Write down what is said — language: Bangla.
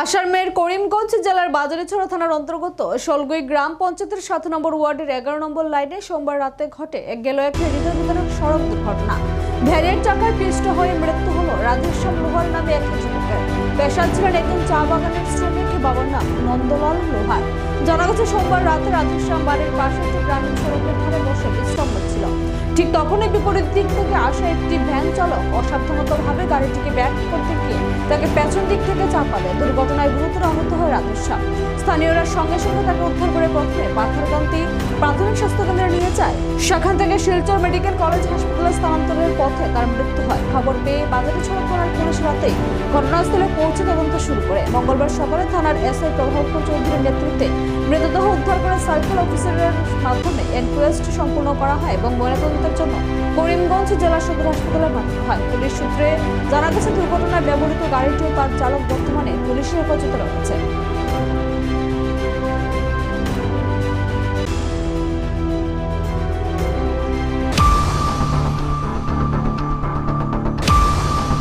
আসামের করিমগঞ্জ জেলার বাজারিছড়া থানার অন্তর্গত সলগুই গ্রাম পঞ্চায়েতের সাত নম্বর ওয়ার্ডের এগারো নম্বর লাইনে সোমবার রাতে ঘটে গেল এক হৃদয় বিতরক সড়ক দুর্ঘটনা। ভ্যানের চাকায় পিষ্ট হয়ে মৃত্যু হল রাধেশ্যাম লোহার নামে এক যুবকের পেশা ছিলেন একজন চা বাগানের শ্রমিক বাবার নাম নন্দলাল লোহার। জানা গেছে, সোমবার রাতে রাধেশ্যাম বাড়ির পাশে গ্রামীণ সড়কের ধারে বসে বিশ্রাম ঠিক তখনই বিপরীত দিক থেকে আসা একটি ভ্যান চালক অসাবধানতভাবে গাড়িটিকে ব্যাক করতে গিয়ে তাকে পেছন দিক থেকে চাপা দেয় দুর্ঘটনায় গুরুতর আহত হয় রাধেশ্যাম স্থানীয়রা সঙ্গে সঙ্গে তাকে উদ্ধার করে প্রথমে পাথরকান্তি প্রাথমিক স্বাস্থ্য কেন্দ্রে নিয়ে যায়। সেখান থেকে শিলচর মেডিকেল কলেজ হাসপাতালে স্থানান্তরের পথে তার মৃত্যু হয়। খবর পেয়ে বাজারে ছড়া থানার পুলিশ রাতেই ঘটনাস্থলে পৌঁছে তদন্ত শুরু করে। মঙ্গলবার সকালে থানার এসআই প্রভাবপুর চৌধুরীর নেতৃত্বে সার্কেল অফিসারের মাধ্যমে এনকোয়েস্ট সম্পূর্ণ করা হয় এবং ময়নাতদন্তের জন্য করিমগঞ্জ জেলা সদর হাসপাতালে পাঠানো হয়। পুলিশ সূত্রে জানা গেছে, দুর্ঘটনায় ব্যবহৃত গাড়িটি ও তার চালক বর্তমানে পুলিশের হেফাজতে রয়েছে।